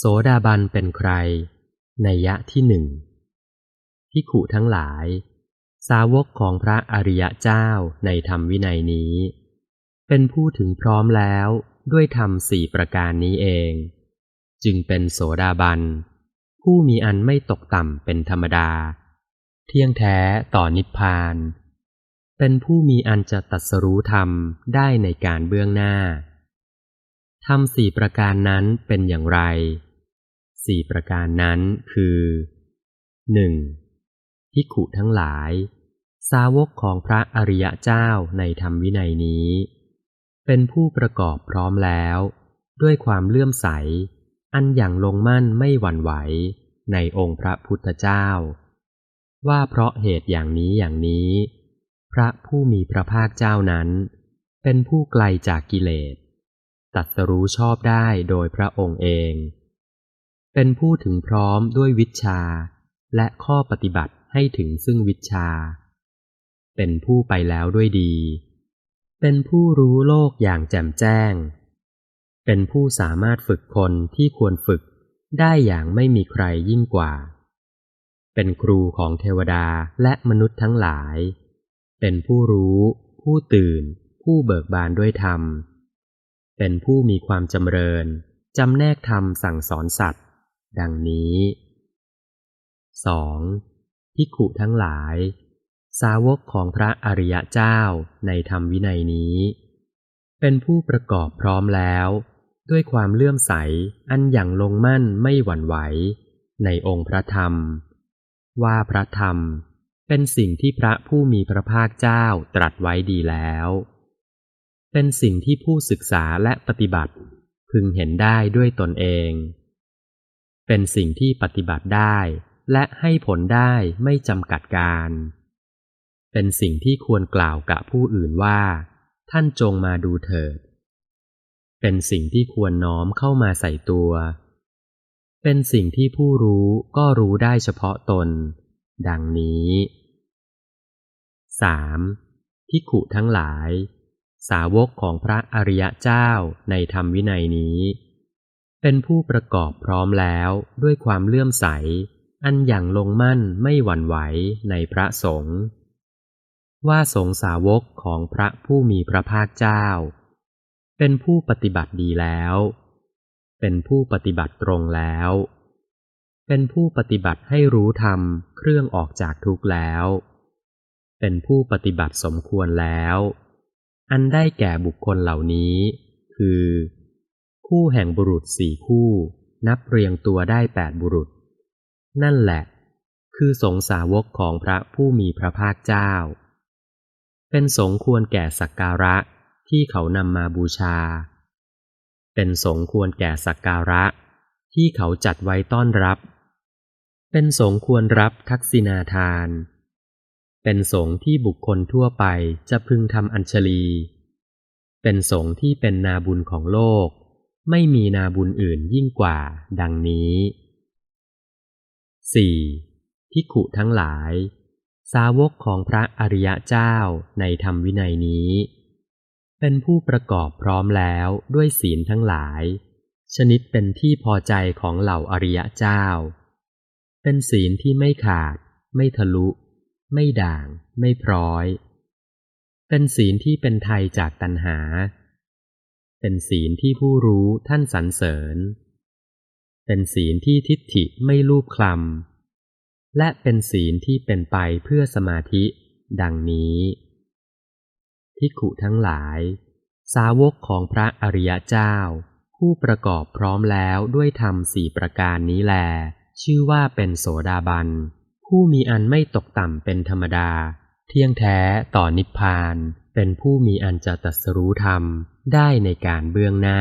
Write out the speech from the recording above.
โสดาบันเป็นใคร ในยะที่หนึ่งพิขุทั้งหลาย สาวกของพระอริยเจ้าในธรรมวินัยนี้ เป็นผู้ถึงพร้อมแล้วด้วยธรรมสี่ประการนี้เอง จึงเป็นโสดาบัน ผู้มีอันไม่ตกต่ำเป็นธรรมดา เที่ยงแท้ต่อนิพพาน เป็นผู้มีอันจะตัดสรู้ธรรมได้ในการเบื้องหน้าธรรมสี่ประการนั้นเป็นอย่างไร สี่ประการนั้นคือหนึ่งพิขุทั้งหลาย สาวกของพระอริยเจ้าในธรรมวินัยนี้ เป็นผู้ประกอบพร้อมแล้ว ด้วยความเลื่อมใส อันอย่างลงมั่นไม่หวั่นไหวในองค์พระพุทธเจ้า ว่าเพราะเหตุอย่างนี้อย่างนี้ พระผู้มีพระภาคเจ้านั้น เป็นผู้ไกลจากกิเลสตัดสรู้ชอบได้โดยพระองค์เอง เป็นผู้ถึงพร้อมด้วยวิชา และข้อปฏิบัติให้ถึงซึ่งวิชา เป็นผู้ไปแล้วด้วยดี เป็นผู้รู้โลกอย่างแจ่มแจ้ง เป็นผู้สามารถฝึกคนที่ควรฝึกได้อย่างไม่มีใครยิ่งกว่า เป็นครูของเทวดาและมนุษย์ทั้งหลาย เป็นผู้รู้ ผู้ตื่น ผู้เบิกบานด้วยธรรม เป็นผู้มีความจำเริญจำแนกธรรมสั่งสอนสัตว์ ดังนี้ 2. พิขุทั้งหลาย สาวกของพระอริยเจ้าในธรรมวินัยนี้ เป็นผู้ประกอบพร้อมแล้ว ด้วยความเลื่อมใสอันอย่างลงมั่นไม่หวั่นไหว ในองค์พระธรรม ว่าพระธรรมเป็นสิ่งที่พระผู้มีพระภาคเจ้าตรัสไว้ดีแล้ว เป็นสิ่งที่ผู้ศึกษาและปฏิบัติ พึงเห็นได้ด้วยตนเอง เป็นสิ่งที่ปฏิบัติได้ และให้ผลได้ไม่จำกัดการ เป็นสิ่งที่ควรกล่าวกับผู้อื่นว่า ท่านจงมาดูเถิด เป็นสิ่งที่ควรน้อมเข้ามาใส่ตัว เป็นสิ่งที่ผู้รู้ก็รู้ได้เฉพาะตน ดังนี้ 3. พิขุทั้งหลาย สาวกของพระอริยเจ้าในธรรมวินัยนี้ เป็นผู้ประกอบพร้อมแล้วด้วยความเลื่อมใส อันอย่างลงมั่นไม่หวั่นไหวในพระสงฆ์ว่าสงสาวกของพระผู้มีพระภาคเจ้า เป็นผู้ปฏิบัติดีแล้ว เป็นผู้ปฏิบัติตรงแล้ว เป็นผู้ปฏิบัติให้รู้ธรรมเครื่องออกจากทุกข์แล้ว เป็นผู้ปฏิบัติสมควรแล้ว อันได้แก่บุคคลเหล่านี้ คือ คู่แห่งบุรุษสี่คู่ นับเรียงตัวได้แปดบุรุษ นั่นแหละ คือสงสาวกของพระผู้มีพระภาคเจ้า เป็นสงควรแก่สักการะที่เขานำมาบูชา เป็นสงควรแก่สักการะที่เขาจัดไว้ต้อนรับ เป็นสงควรรับทักษิณาทาน เป็นสงที่บุคคลทั่วไปจะพึงทำอัญชลี เป็นสงที่เป็นนาบุญของโลก ไม่มีนาบุญอื่นยิ่งกว่า ดังนี้ 4. พิขุทั้งหลาย สาวกของพระอริยเจ้าในธรรมวินัยนี้ เป็นผู้ประกอบพร้อมแล้วด้วยศีลทั้งหลาย ชนิดเป็นที่พอใจของเหล่าอริยเจ้า เป็นศีลที่ไม่ขาด ไม่ทะลุ ไม่ด่าง ไม่พร้อย เป็นศีลที่เป็นไทยจากตัณหา เป็นศีลที่ผู้รู้ท่านสรรเสริญ เป็นศีลที่ทิฏฐิไม่ลูบคลำ และเป็นศีลที่เป็นไปเพื่อสมาธิ ดังนี้พิขุทั้งหลาย สาวกของพระอริยเจ้า ผู้ประกอบพร้อมแล้วด้วยธรรมสี่ประการนี้แล ชื่อว่าเป็นโสดาบัน ผู้มีอันไม่ตกต่ำเป็นธรรมดา เที่ยงแท้ต่อนิพพาน เป็นผู้มีอันจะตัสรู้ธรรม ได้ในการเบื้องหน้า